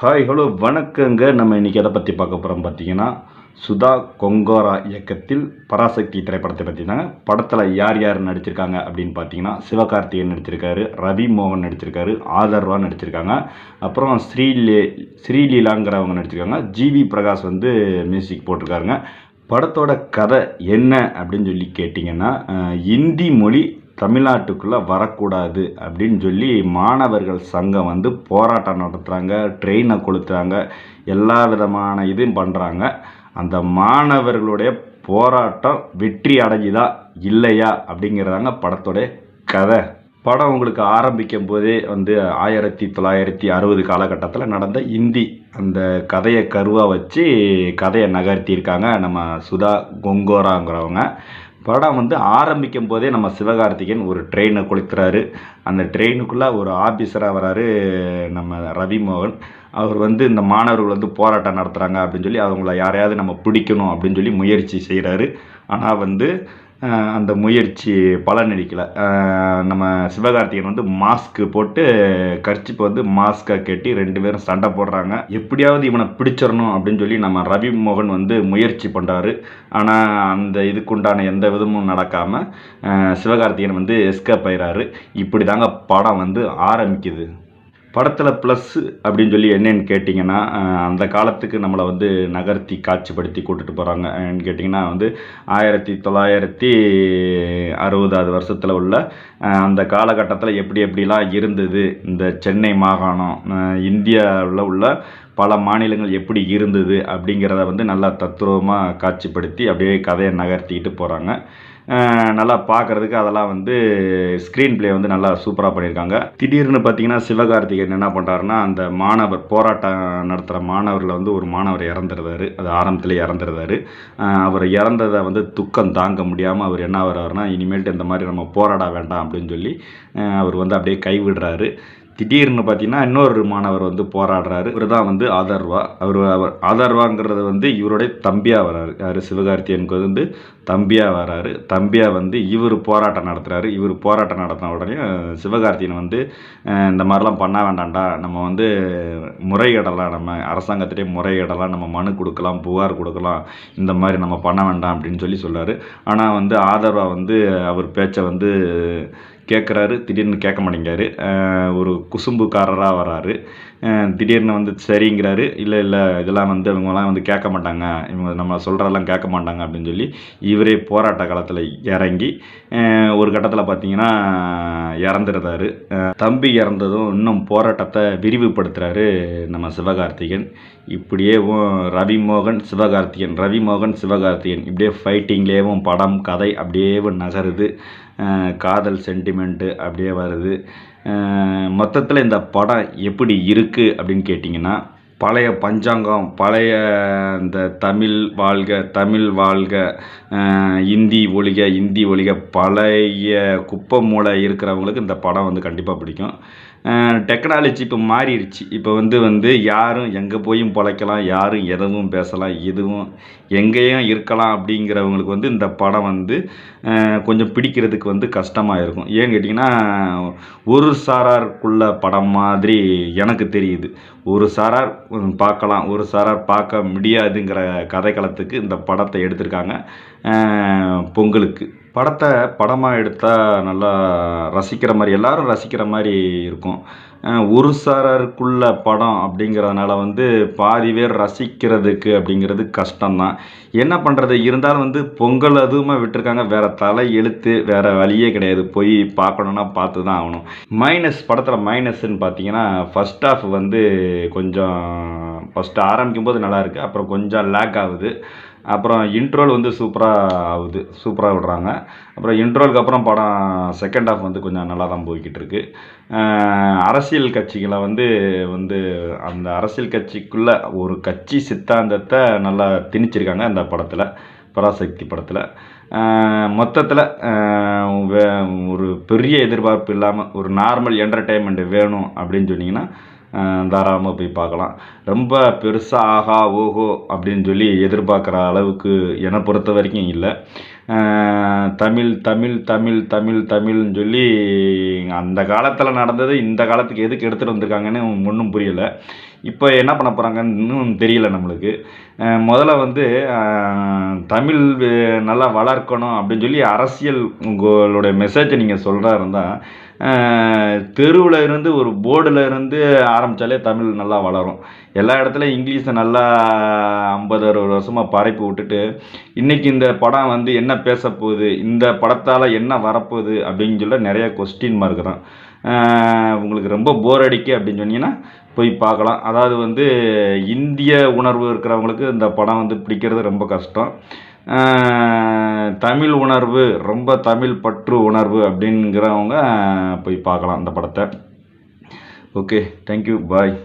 Hi hello வணக்கங்க. நம்ம இன்றைக்கி எதை பற்றி பார்க்க போகிறோம் பார்த்தீங்கன்னா சுதா கொங்கோரா இயக்கத்தில் பராசக்தி திரைப்படத்தை பற்றி தாங்க. படத்தில் யார் யார் நடிச்சிருக்காங்க அப்படின்னு பார்த்தீங்கன்னா சிவகார்த்திகேயன் நடிச்சிருக்காரு ரவி மோகன் நடிச்சிருக்காரு ஆதர்வா நடிச்சிருக்காங்க. அப்புறம் ஸ்ரீலே ஸ்ரீலீலாங்கிறவங்க நடிச்சிருக்காங்க. ஜிவி பிரகாஷ் வந்து மியூசிக் போட்டிருக்காருங்க. படத்தோட கதை என்ன அப்படின்னு சொல்லி கேட்டிங்கன்னா இந்தி மொழி தமிழ்நாட்டுக்குள்ளே வரக்கூடாது அப்படின்னு சொல்லி மாணவர்கள் சங்கம் வந்து போராட்டம் நடத்துகிறாங்க ட்ரெயினை கொளுத்துறாங்க எல்லா விதமான இதுவும் பண்ணுறாங்க அந்த மாணவர்களுடைய போராட்டம் வெற்றி அடைஞ்சுதா இல்லையா அப்படிங்கிறதாங்க படத்தோடைய கதை. படம் உங்களுக்கு ஆரம்பிக்கும் போதே வந்து ஆயிரத்தி தொள்ளாயிரத்தி அறுபது காலகட்டத்தில் நடந்த இந்தி அந்த கதையை கருவாக வச்சு கதையை நகர்த்தியிருக்காங்க நம்ம சுதா கொங்கோராங்கிறவங்க. படம் வந்து ஆரம்பிக்கும் போதே நம்ம சிவகார்த்திகேயன் ஒரு ட்ரெயினை கொளுத்துறாரு அந்த ட்ரெயினுக்குள்ளே ஒரு ஆஃபீஸராக வராரு நம்ம ரவிமோகன். அவர் வந்து இந்த மாணவர்கள் வந்து போராட்டம் நடத்துகிறாங்க அப்படின்னு சொல்லி அவங்கள யாரையாவது நம்ம பிடிக்கணும் அப்படின்னு சொல்லி முயற்சி செய்கிறாரு ஆனால் வந்து அந்த முயற்சி பலனளிக்கலை நம்ம சிவகார்த்திகேயன் வந்து மாஸ்க் போட்டு கர்ச்சிப்பு வந்து மாஸ்கை கட்டி ரெண்டு பேரும் சண்டை போடுறாங்க. எப்படியாவது இவனை பிடிச்சிடணும் அப்படின்னு சொல்லி நம்ம ரவி மோகன் வந்து முயற்சி பண்ணுறாரு ஆனால் அந்த இதுக்குண்டான எந்த விதமும் நடக்காமல் சிவகார்த்திகேயன் வந்து எஸ்கேப் ஆயிடுறாரு இப்படி தாங்க படம் வந்து ஆரம்பிக்குது. படத்தில் ப்ளஸ் அப்படின்னு சொல்லி என்னென்னு கேட்டிங்கன்னா அந்த காலத்துக்கு நம்மளை வந்து நகர்த்தி காட்சிப்படுத்தி கூட்டிட்டு போகிறாங்க என்னன்னு கேட்டிங்கன்னா வந்து ஆயிரத்தி தொள்ளாயிரத்தி அறுபதாவது வருஷத்தில் உள்ள அந்த காலகட்டத்தில் எப்படி எப்படிலாம் இருந்தது இந்த சென்னை மாகாணம் இந்தியாவில் உள்ள பல மாநிலங்கள் எப்படி இருந்தது அப்படிங்கிறத வந்து நல்லா தத்துரூபமாக காட்சிப்படுத்தி அப்படியே கதையை நகர்த்திக்கிட்டு போகிறாங்க நல்லா பார்க்குறதுக்கு அதெல்லாம் வந்து ஸ்க்ரீன் பிளே வந்து நல்லா சூப்பராக பண்ணியிருக்காங்க. திடீர்னு பார்த்தீங்கன்னா சிவகார்த்திகேயன் என்ன பண்ணுறாருன்னா அந்த மாணவர் போராட்டம் நடத்துகிற மாணவரில் வந்து ஒரு மாணவர் இறந்துருந்தாரு அது ஆரம்பத்தில் இறந்துருந்தாரு அவர் இறந்ததை வந்து துக்கம் தாங்க முடியாமல் அவர் என்ன வர்றாருன்னா இனிமேல்ட்டு இந்த மாதிரி நம்ம போராட வேண்டாம் அப்படின்னு சொல்லி அவர் வந்து அப்படியே கைவிடுறாரு. திடீர்னு பார்த்தீங்கன்னா இன்னொரு மாணவர் வந்து போராடுறாரு. இவர் தான் வந்து ஆதர்வா. அவர் அவர் ஆதர்வாங்கிறது வந்து இவருடைய தம்பியாக வராரு. யார்? சிவகார்த்தியனுக்கு வந்து தம்பியாக வராரு. தம்பியாக வந்து இவர் போராட்டம் நடத்துகிறாரு இவர் போராட்டம் நடத்தின உடனே சிவகார்த்தியன் வந்து இந்த மாதிரிலாம் பண்ண வேண்டாம்டா. நம்ம வந்து முறையிடலாம் நம்ம அரசாங்கத்திலே முறையிடலாம் நம்ம மனு கொடுக்கலாம் புகார் கொடுக்கலாம் இந்த மாதிரி நம்ம பண்ண வேண்டாம் அப்படின்னு சொல்லி சொல்றாரு ஆனால் வந்து ஆதர்வா வந்து அவர் பேச்சை வந்து கேட்குறாரு திடீர்னு கேட்க மாட்டேங்கிறாரு. ஒரு குசும்புக்காரராக வராரு திடீர்னு வந்து சரிங்கிறாரு. இல்லை இல்லை இதெல்லாம் வந்து இவங்கெல்லாம் வந்து கேட்க மாட்டாங்க. இவங்க நம்ம சொல்கிறதெல்லாம் கேட்க மாட்டாங்க அப்படின்னு சொல்லி இவரே போராட்ட காலத்தில் இறங்கி ஒரு கட்டத்தில் பார்த்தீங்கன்னா இறந்துடுறாரு தம்பி இறந்ததும் இன்னும் போராட்டத்தை விரிவுபடுத்துகிறாரு நம்ம சிவகார்த்திகன் இப்படியேவும் ரவிமோகன் சிவகார்த்திகன் ரவிமோகன் சிவகார்த்திகன் இப்படியே ஃபைட்டிங்லேயும் படம் கதை அப்படியேவும் நகருது. காதல் சென்டிமெண்ட்டு அப்படியே வருது. மொத்தத்தில் இந்த படம் எப்படி இருக்குது அப்படின்னு கேட்டிங்கன்னால் பழைய பஞ்சாங்கம் பழைய இந்த தமிழ் வாழ்க தமிழ் வாழ்க இந்தி ஒழிக இந்தி ஒழிக பழைய குப்பை மூளை இருக்கிறவங்களுக்கு இந்த படம் வந்து கண்டிப்பாக பிடிக்கும். டெக்னாலஜி இப்போ மாறிடுச்சு இப்போ வந்து வந்து யாரும் எங்கே போயும் பழைக்கலாம் யாரும் எதுவும் பேசலாம் எதுவும் எங்கேயும் இருக்கலாம் அப்படிங்கிறவங்களுக்கு வந்து இந்த படம் வந்து கொஞ்சம் பிடிக்கிறதுக்கு வந்து கஷ்டமாக இருக்கும். ஏன்னு கேட்டிங்கன்னா ஒரு சாராருக்குள்ள படம் மாதிரி எனக்கு தெரியுது. ஒரு சாரார் பார்க்கலாம் ஒரு சாரார் பார்க்க முடியாதுங்கிற கதைக்களத்துக்கு இந்த படத்தை எடுத்திருக்காங்க. பொங்கலுக்கு. படத்தை படமாக எடுத்தால் நல்லா ரசிக்கிற மாதிரி எல்லாரும் ரசிக்கிற மாதிரி இருக்கும். ஒரு சாரருக்குள்ள படம் அப்படிங்கிறதுனால வந்து பாதி பேர் ரசிக்கிறதுக்கு அப்படிங்கிறது கஷ்டம்தான். என்ன பண்ணுறது இருந்தாலும் வந்து பொங்கல் அதுவுமே விட்டுருக்காங்க. வேறு தலை எழுத்து வேறு வழியே கிடையாது. போய் பார்க்கணுன்னா பார்த்து தான் ஆகணும். மைனஸ் படத்தில் மைனஸ்ன்னு பார்த்தீங்கன்னா ஃபஸ்ட் ஆஃப் வந்து கொஞ்சம் ஃபஸ்ட்டு ஆரம்பிக்கும் போது நல்லாயிருக்கு அப்புறம் கொஞ்சம் லேக் ஆகுது. அப்புறம் இன்ட்ரோல் வந்து சூப்பராக ஆகுது. சூப்பராக விடுறாங்க. அப்புறம் இன்ட்ரோலுக்கு அப்புறம் படம் செகண்ட் ஹாஃப் வந்து கொஞ்சம் நல்லா தான் போய்கிட்டு இருக்கு அரசியல் கட்சிகளை வந்து வந்து அந்த அரசியல் கட்சிக்குள்ளே ஒரு கட்சி சித்தாந்தத்தை நல்லா திணிச்சிருக்காங்க அந்த படத்தில் பராசக்தி படத்தில். மொத்தத்தில் ஒரு பெரிய எதிர்பார்ப்பு இல்லாமல் ஒரு நார்மல் என்டர்டெயின்மெண்ட் வேணும் அப்படின்னு சொன்னிங்கன்னா தாராளமாக போய் பார்க்கலாம். ரொம்ப பெருசாக ஆஹா ஓஹோ அப்படின்னு சொல்லி எதிர்பார்க்குற அளவுக்கு என்னை பொறுத்த வரைக்கும் இல்லை. தமிழ் தமிழ் தமிழ் தமிழ் தமிழ்னு சொல்லி அந்த காலத்தில் நடந்தது இந்த காலத்துக்கு எதுக்கு எடுத்துகிட்டு வந்திருக்காங்கன்னு ஒன்றும் புரியலை. இப்போ என்ன பண்ண போகிறாங்கன்னு இன்னும் தெரியல நம்மளுக்கு. முதல்ல வந்து தமிழ் நல்லா வளர்க்கணும் அப்படின்னு சொல்லி அரசியல் உங்களுடைய மெசேஜை நீங்கள் சொல்கிறா இருந்தால் தெருவில் இருந்து ஒரு போர்டில் இருந்து ஆரம்பித்தாலே தமிழ் நல்லா வளரும். எல்லா இடத்துலையும் இங்கிலீஷை நல்லா ஐம்பது அறுபது வருஷமாக பரப்பி விட்டுட்டு இன்றைக்கி இந்த படம் வந்து என்ன பேச போகுது இந்த படத்தால் என்ன வரப்போகுது அப்படின்னு சொல்ல நிறைய கொஸ்டின் மார்க் தான். உங்களுக்கு ரொம்ப போர் அடிக்கு அப்படின்னு சொன்னீங்கன்னா போய் பார்க்கலாம். அதாவது வந்து இந்திய உணர்வு இருக்கிறவங்களுக்கு இந்த படம் வந்து பிடிக்கிறது ரொம்ப கஷ்டம். தமிழ் உணர்வு ரொம்ப தமிழ் பற்று உணர்வு அப்படிங்கிறவங்க போய் பார்க்கலாம் அந்த படத்தை. Okay thank you bye